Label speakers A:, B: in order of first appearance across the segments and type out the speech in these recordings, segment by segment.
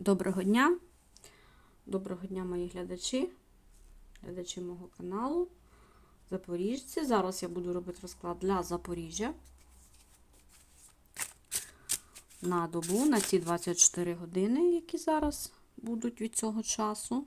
A: Доброго дня. Доброго дня, мої глядачі, глядачі мого каналу. Запоріжці. Зараз я буду робити розклад для Запоріжжя. На добу, на ці 24 години, які зараз будуть від цього часу.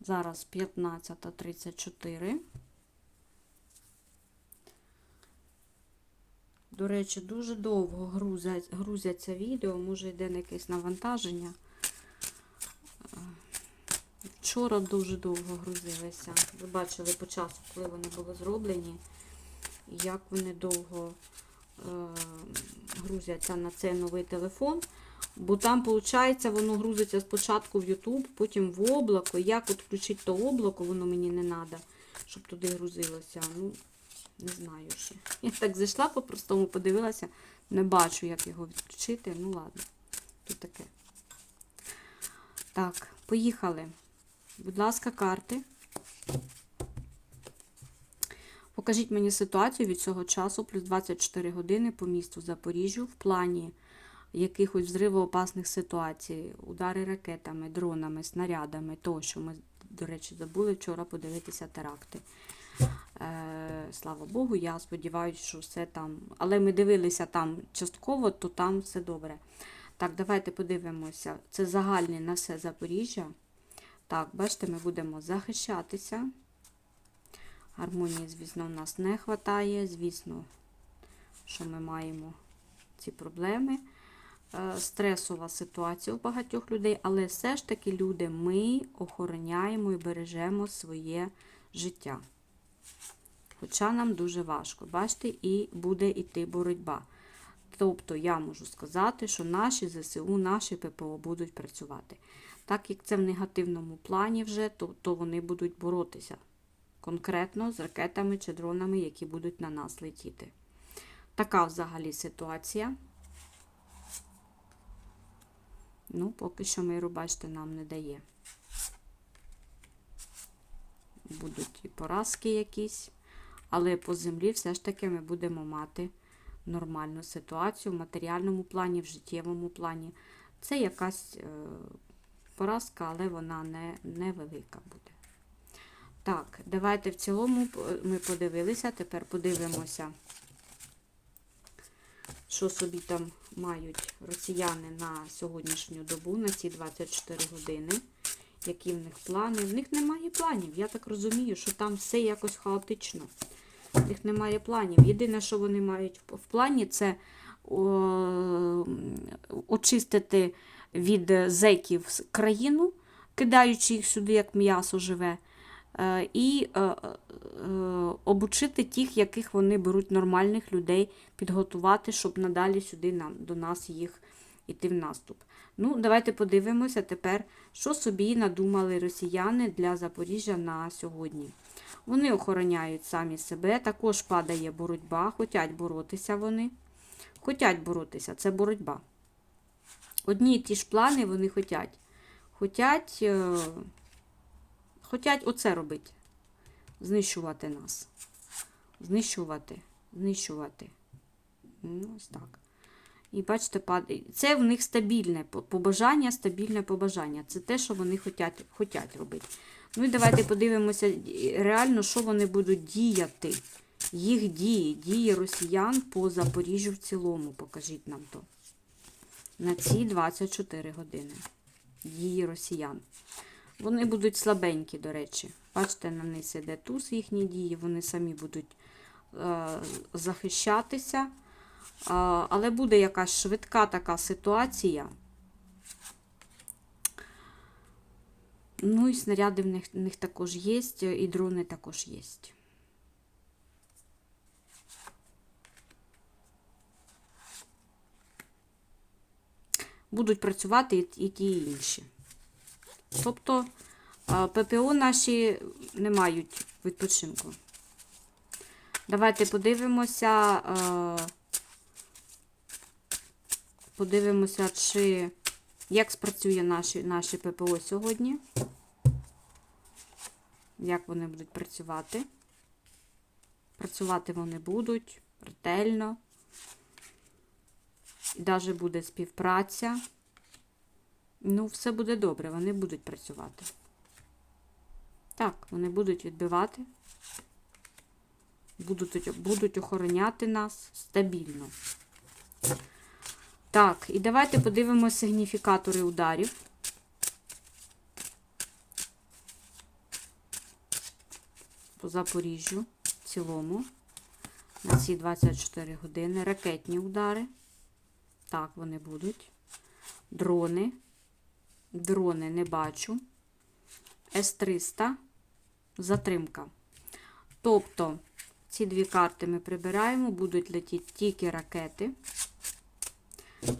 A: Зараз 15.34. До речі, дуже довго грузять, грузяться відео, може йде на якесь навантаження. Вчора дуже довго грузилися. Ви бачили по часу, коли вони були зроблені, як вони довго е, грузяться на цей новий телефон. Бо там, виходить, воно грузиться спочатку в YouTube, потім в облако. Як от включити то облако, воно мені не треба, щоб туди грузилося. Ну, не знаю ще. Я так зайшла по-простому, подивилася, не бачу, як його відключити. Ну ладно, тут таке. Так, поїхали. Будь ласка, карти. Покажіть мені ситуацію від цього часу, плюс 24 години по місту Запоріжжю в плані якихось взривоопасних ситуацій, удари ракетами, дронами, снарядами, тощо. Ми, до речі, забули вчора подивитися теракти. Е, слава Богу, я сподіваюся, що все там. Але ми дивилися там частково, то там все добре. Так, давайте подивимося. Це загальне на все Запоріжжя. Так, бачите, ми будемо захищатися. Гармонії, звісно, у нас не вистачає. Звісно, що ми маємо ці проблеми. Е, Стресова ситуація у багатьох людей, але все ж таки, люди, ми охороняємо і бережемо своє життя. Хоча нам дуже важко, бачите, і буде йти боротьба. Тобто я можу сказати, що наші ЗСУ, наші ППО будуть працювати. Так як це в негативному плані вже, то, то вони будуть боротися конкретно з ракетами чи дронами, які будуть на нас летіти. Така взагалі ситуація. Ну, поки що миру, бачите, нам не дає. Будуть і поразки якісь, але по землі все ж таки ми будемо мати нормальну ситуацію в матеріальному плані, в життєвому плані. Це якась е, поразка, але вона не, невелика буде. Так, давайте в цілому ми подивилися, тепер подивимося, що собі там мають росіяни на сьогоднішню добу, на ці 24 години. Які в них плани? В них немає планів. Я так розумію, що там все якось хаотично. В них немає планів. Єдине, що вони мають в плані, це очистити від зеків країну, кидаючи їх сюди, як м'ясо живе, е, і е, е, обучити тих, яких вони беруть нормальних людей, підготувати, щоб надалі сюди нам, до нас їх іти в наступ. Ну, давайте подивимося тепер, що собі надумали росіяни для Запоріжжя на сьогодні. Вони охороняють самі себе, також падає боротьба, хочуть боротися вони. Хотять боротися, це боротьба. Одні і ті ж плани вони хотять. Хотять, е, хотять оце робити. Знищувати нас. Знищувати, знищувати. Ну, ось так. І бачите, падає. Це в них стабільне побажання, стабільне побажання. Це те, що вони хотять, хотять робити. Ну і давайте подивимося реально, що вони будуть діяти. Їх дії, дії росіян по Запоріжжю в цілому. Покажіть нам то. На ці 24 години. Дії росіян. Вони будуть слабенькі, до речі. Бачите, на низ іде туз їхні дії, вони самі будуть е, захищатися. Але буде якась швидка така ситуація. Ну і снаряди в них, в них також є, і дрони також є. Будуть працювати і ті, і інші. Тобто ППО наші не мають відпочинку. Давайте подивимося, подивимося, чи як спрацює наші, наші ППО сьогодні. Як вони будуть працювати? Працювати вони будуть ретельно. І навіть буде співпраця. Ну, все буде добре, вони будуть працювати. Так, вони будуть відбивати, будуть, будуть охороняти нас стабільно. Так, і давайте подивимося сигніфікатори ударів. По Запоріжжю в цілому. На ці 24 години. Ракетні удари. Так, вони будуть. Дрони. Дрони не бачу. С-300. Затримка. Тобто, ці дві карти ми прибираємо, будуть летіти тільки ракети.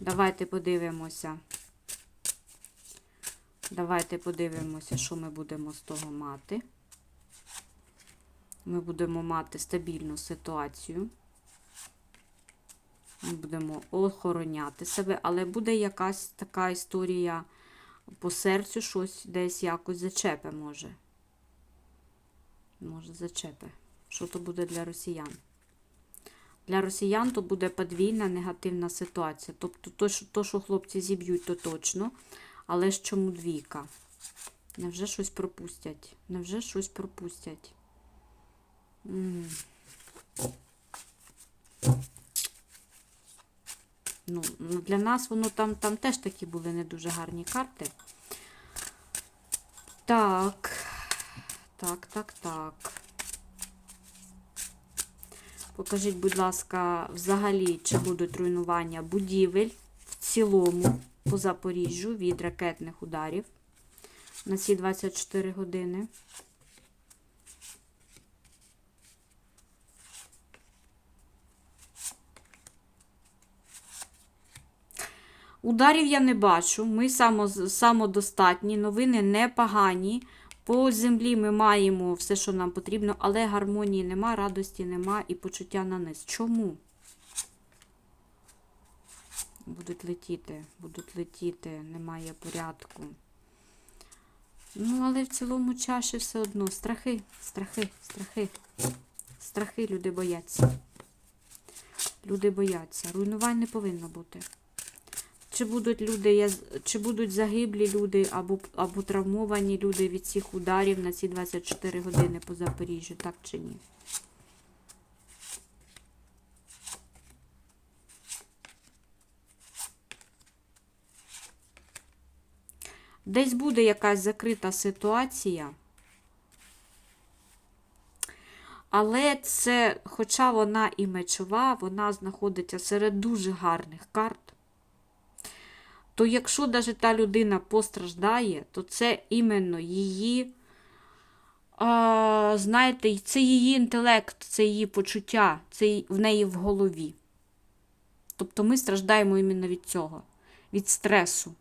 A: Давайте подивимося. Давайте подивимося, що ми будемо з того мати. Ми будемо мати стабільну ситуацію. Ми будемо охороняти себе, але буде якась така історія по серцю, щось десь якось зачепе може. Може, зачепе. Що то буде для росіян? Для росіян то буде подвійна негативна ситуація. Тобто, то, що, то, що хлопці зіб'ють, то точно. Але ж чому двійка? Невже щось пропустять? Невже щось пропустять? М. Ну, ну, для нас воно там, там теж такі були не дуже гарні карти. Так. Так, так, так. Покажіть, будь ласка, взагалі, чи будуть руйнування будівель в цілому по Запоріжжю від ракетних ударів на ці 24 години. Ударів я не бачу. Ми само, самодостатні, новини непогані. По землі ми маємо все, що нам потрібно, але гармонії нема, радості нема і почуття на низ. Чому? Будуть летіти, будуть летіти, немає порядку. Ну, але в цілому чаші все одно. Страхи, страхи, страхи. Страхи люди бояться. Люди бояться. Руйнувань не повинно бути. Чи будуть люди, чи будуть загиблі люди або, або травмовані люди від цих ударів на ці 24 години по Запоріжжю, так чи ні? Десь буде якась закрита ситуація. Але це, хоча вона і мечова, вона знаходиться серед дуже гарних карт то якщо навіть та людина постраждає, то це іменно її, а, знаєте, це її інтелект, це її почуття, це в неї в голові. Тобто ми страждаємо іменно від цього, від стресу.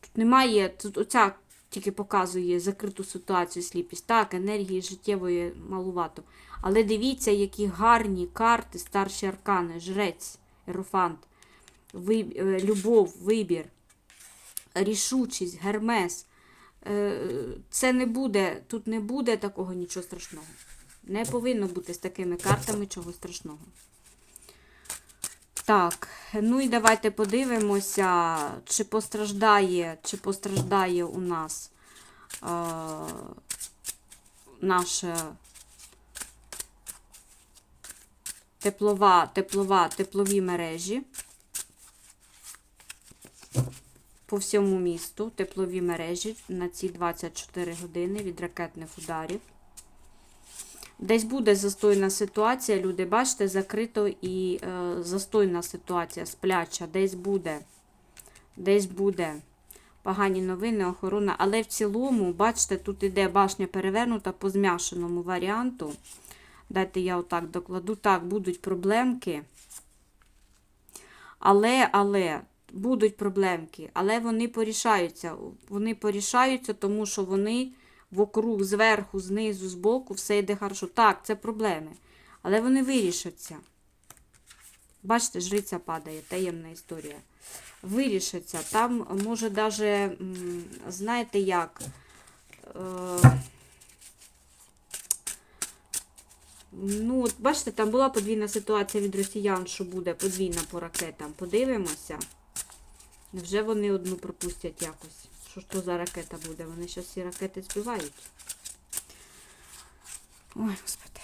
A: Тут немає, тут оця тільки показує закриту ситуацію, сліпість. Так, енергії життєвої малувато. Але дивіться, які гарні карти, старші аркани, жрець, ерофант любов, вибір, рішучість, гермес. Е, Це не буде, тут не буде такого нічого страшного. Не повинно бути з такими картами чого страшного. Так, ну і давайте подивимося, чи постраждає, чи постраждає у нас е, наша теплова, теплова, теплові мережі по всьому місту теплові мережі на ці 24 години від ракетних ударів. Десь буде застойна ситуація, люди, бачите, закрито і е, застойна ситуація, спляча, десь буде. Десь буде. Погані новини, охорона. Але в цілому, бачите, тут іде башня перевернута по зм'яшеному варіанту. Дайте я отак докладу. Так, будуть проблемки. Але, але, будуть проблемки, але вони порішаються. Вони порішаються, тому що вони вокруг, зверху, знизу, збоку, все йде хорошо. Так, це проблеми. Але вони вирішаться. Бачите, жриця падає, таємна історія. Вирішаться. Там може даже, знаєте як, е, ну, от бачите, там була подвійна ситуація від росіян, що буде подвійна по ракетам. Подивимося. Невже вони одну пропустять якось? Що ж то за ракета буде? Вони зараз всі ракети збивають. Ой, господи.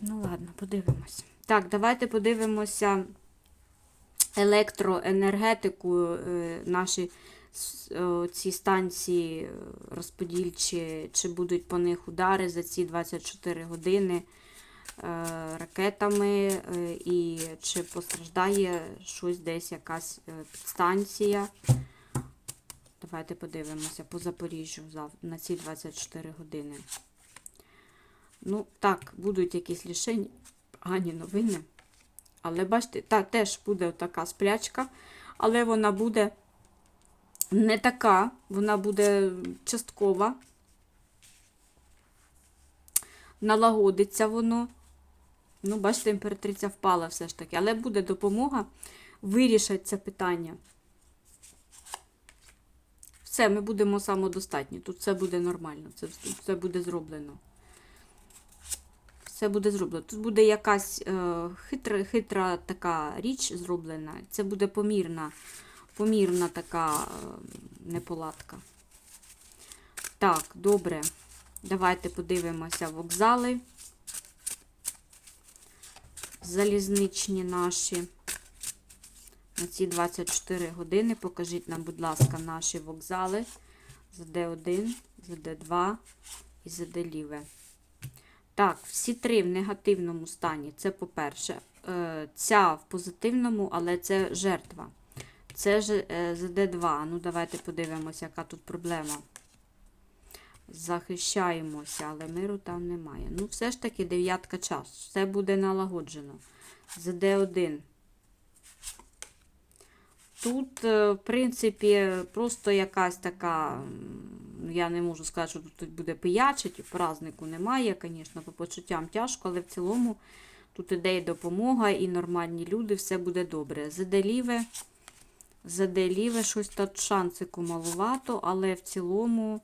A: Ну ладно, подивимось. Так, давайте подивимося електроенергетику, е, наші е, ці станції е, розподільчі, чи будуть по них удари за ці 24 години ракетами, е, і чи постраждає щось десь якась е, підстанція. Давайте подивимося по Запоріжжю на ці 24 години. Ну, так, будуть якісь лишені, погані новини. Але бачите, та теж буде така сплячка, але вона буде не така, вона буде часткова. Налагодиться воно. Ну, бачите, імператриця впала все ж таки, але буде допомога вирішити це питання. Все, ми будемо самодостатні. Тут все буде нормально, це, все буде зроблено. Все буде зроблено. Тут буде якась е, хитра, хитра така річ зроблена. Це буде помірна, помірна така е, неполадка. Так, добре. Давайте подивимося вокзали. Залізничні наші. На ці 24 години покажіть нам, будь ласка, наші вокзали. ЗД1, ЗД2 і ЗД Ліве. Так, всі три в негативному стані. Це по-перше. Е, Ця в позитивному, але це жертва. Це ж е, ЗД2. Ну, давайте подивимося, яка тут проблема. Захищаємося, але миру там немає. Ну, все ж таки, дев'ятка час. Все буде налагоджено. ЗД1. Тут, е, в принципі, просто якась така, м, я не можу сказати, що тут буде пиячить, празднику немає, звісно, по почуттям тяжко, але в цілому тут іде і допомога, і нормальні люди, все буде добре. Заделіве, заделіве, щось тут шансику малувато, але в цілому,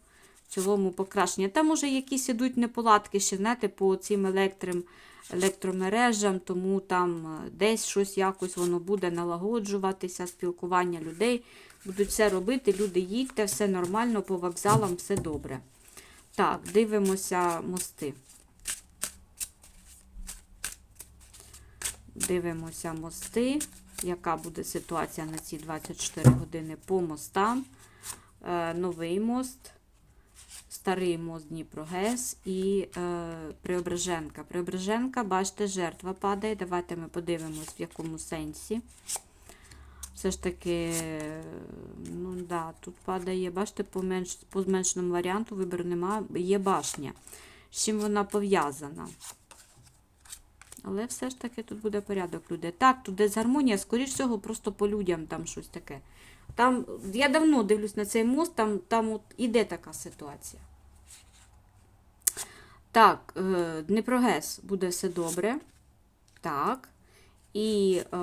A: в цілому покращення. Там може якісь ідуть неполадки ще, знаєте, по цим електрим, електромережам, тому там е, десь щось якось воно буде налагоджуватися, спілкування людей. Будуть все робити, люди їдьте, все нормально, по вокзалам все добре. Так, дивимося мости. Дивимося мости. Яка буде ситуація на ці 24 години по мостам? Е, новий мост, старий мост Дніпро-ГЕС і е, Преображенка. Преображенка, бачите, жертва падає. Давайте ми подивимось, в якому сенсі. Все ж таки, ну да, тут падає, бачите, по, менш, по зменшеному варіанту вибору нема, є башня. З чим вона пов'язана? Але все ж таки тут буде порядок людей. Так, тут десь гармонія, скоріш всього, просто по людям там щось таке. Там, я давно дивлюсь на цей мост, там, там от іде така ситуація. Так, е, Дніпрогес буде все добре. Так. І е,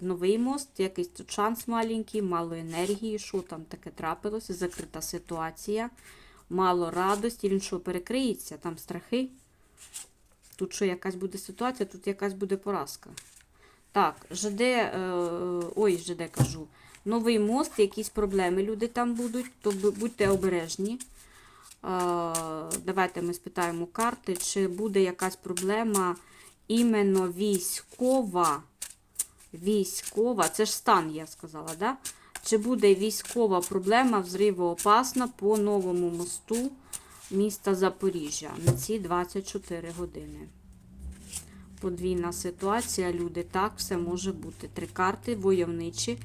A: новий мост, якийсь тут шанс маленький, мало енергії. Що там таке трапилося? Закрита ситуація, мало радості. Він що, перекриється? Там страхи. Тут що, якась буде ситуація, тут якась буде поразка. Так, ЖД, е, ой, ЖД кажу. Новий мост, якісь проблеми люди там будуть, то будьте обережні. Давайте ми спитаємо карти, чи буде якась проблема іменно військова. Військова, це ж стан, я сказала, да? Чи буде військова проблема взривоопасна по новому мосту міста Запоріжжя на ці 24 години? Подвійна ситуація, люди, так, все може бути. Три карти, войовничі,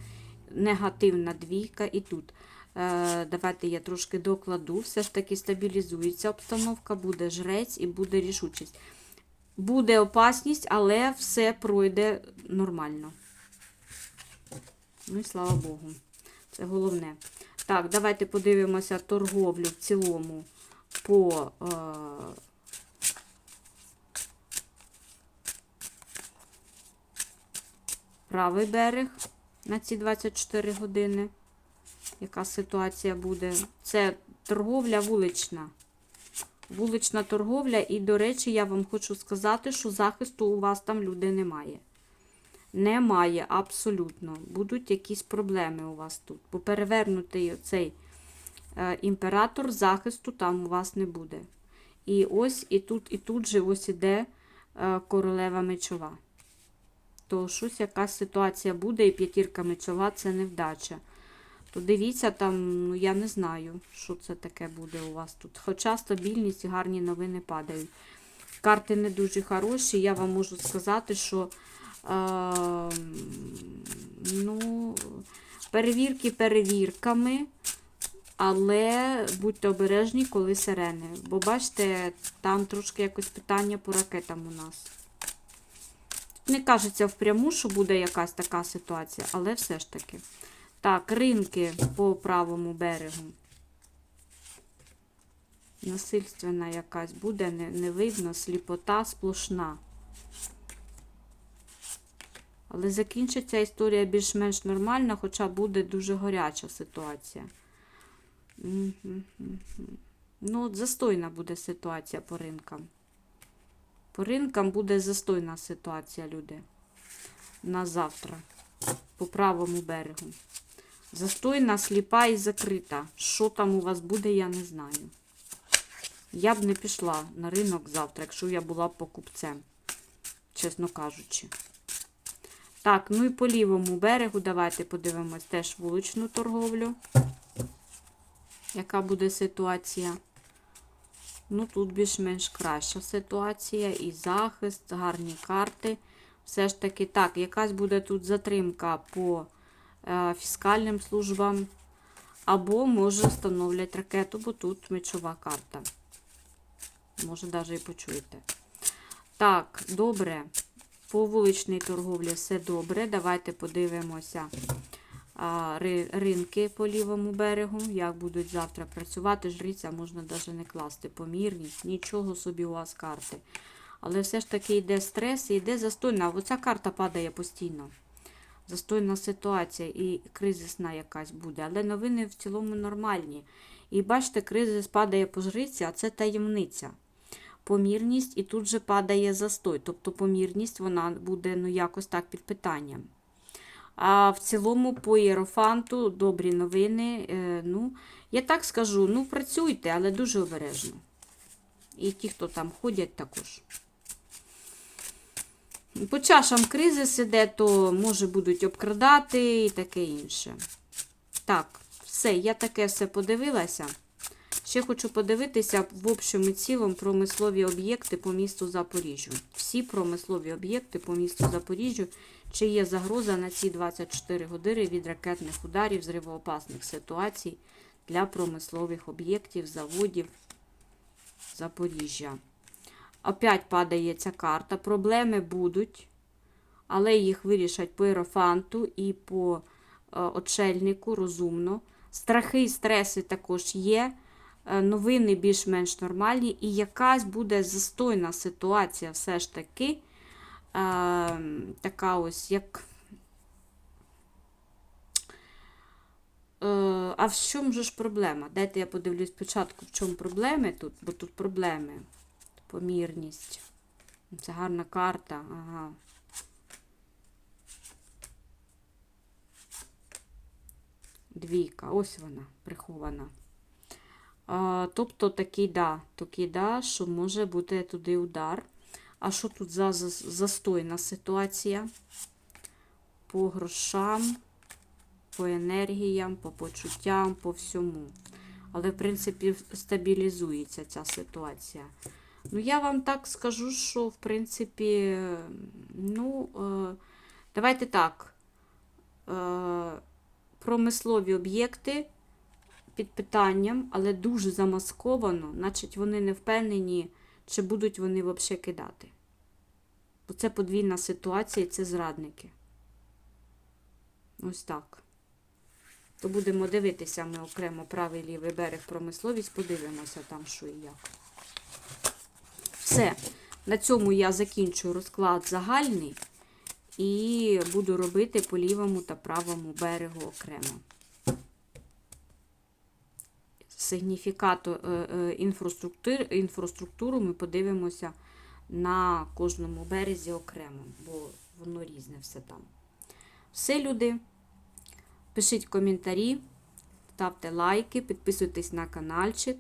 A: негативна двійка і тут. Е, давайте я трошки докладу. Все ж таки стабілізується обстановка, буде жрець і буде рішучість. Буде опасність, але все пройде нормально. Ну і слава Богу. Це головне. Так, давайте подивимося торговлю в цілому по. Е, правий берег на ці 24 години. Яка ситуація буде? Це торговля вулична. Вулична торговля, і, до речі, я вам хочу сказати, що захисту у вас там люди немає. Немає абсолютно. Будуть якісь проблеми у вас тут. Бо перевернутий цей е, імператор захисту там у вас не буде. І ось і тут, і тут же ось іде е, королева мечова. То щось якась ситуація буде, і п'ятірка мечова це невдача. То дивіться там, ну я не знаю, що це таке буде у вас тут. Хоча стабільність і гарні новини падають. Карти не дуже хороші. Я вам можу сказати, що е, ну, перевірки перевірками, але будьте обережні, коли сирени. Бо бачите, там трошки якось питання по ракетам у нас. Не кажеться впряму, що буде якась така ситуація, але все ж таки. Так, ринки по правому берегу. Насильственна якась буде, не, не видно, сліпота сплошна. Але закінчиться історія більш-менш нормальна, хоча буде дуже гаряча ситуація. Ну, от застойна буде ситуація по ринкам. По ринкам буде застойна ситуація, люди. На завтра. По правому берегу. Застойна, сліпа і закрита. Що там у вас буде, я не знаю. Я б не пішла на ринок завтра, якщо я була покупцем, чесно кажучи. Так, ну і по лівому берегу давайте подивимось теж вуличну торговлю. Яка буде ситуація? Ну, тут більш-менш краща ситуація. І захист, гарні карти. Все ж таки, так, якась буде тут затримка по фіскальним службам. Або, може, встановлять ракету, бо тут мечова карта. Може, навіть і почуєте. Так, добре. По вуличній торговлі все добре. Давайте подивимося а, ри- ринки по лівому берегу, як будуть завтра працювати. Жриця можна навіть не класти. Помірність, нічого собі у вас карти. Але все ж таки йде стрес і йде застойна. Оця карта падає постійно. Застойна ситуація і кризисна якась буде. Але новини в цілому нормальні. І бачите, кризис падає по жриці, а це таємниця. Помірність і тут же падає застой. Тобто помірність вона буде ну, якось так під питанням. А в цілому по Єрофанту добрі новини. Е, ну, я так скажу, ну працюйте, але дуже обережно. І ті, хто там ходять, також. По чашам кризис іде, то може будуть обкрадати і таке інше. Так, все, я таке все подивилася. Ще хочу подивитися в общому цілому промислові об'єкти по місту Запоріжжю. Всі промислові об'єкти по місту Запоріжжю, чи є загроза на ці 24 години від ракетних ударів, зривоопасних ситуацій для промислових об'єктів, заводів Запоріжжя. Опять падає ця карта. Проблеми будуть, але їх вирішать по Ерофанту і по е, отшельнику розумно. Страхи і стреси також є. Е, Новини більш-менш нормальні, і якась буде застойна ситуація все ж таки. Е, така ось як. Е, а в чому ж проблема? Дайте я подивлюсь спочатку, в чому проблеми тут, бо тут проблеми. Помірність. Це гарна карта. Ага. Двійка. Ось вона прихована. А, тобто такий да, такий да, що може бути туди удар. А що тут за за- застойна ситуація? По грошам, по енергіям, по почуттям, по всьому. Але, в принципі, стабілізується ця ситуація. Ну, я вам так скажу, що, в принципі, ну, е, давайте так. Е, промислові об'єкти під питанням, але дуже замасковано, значить вони не впевнені, чи будуть вони взагалі кидати. Бо це подвійна ситуація і це зрадники. Ось так. То будемо дивитися ми окремо правий лівий берег промисловість, подивимося там, що і як. Все. На цьому я закінчую розклад загальний і буду робити по лівому та правому берегу окремо. Сигніфікату е, е, інфраструктуру ми подивимося на кожному березі окремо, бо воно різне все там. Все, люди. Пишіть коментарі, ставте лайки, підписуйтесь на каналчик.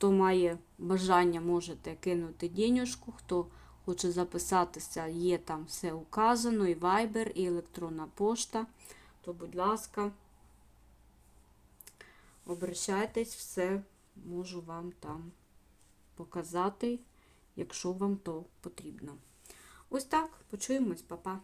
A: Хто має бажання, можете кинути денежку. Хто хоче записатися, є там все указано, і Viber, і електронна пошта. То, будь ласка, обращайтесь, все можу вам там показати, якщо вам то потрібно. Ось так, почуємось, па-па.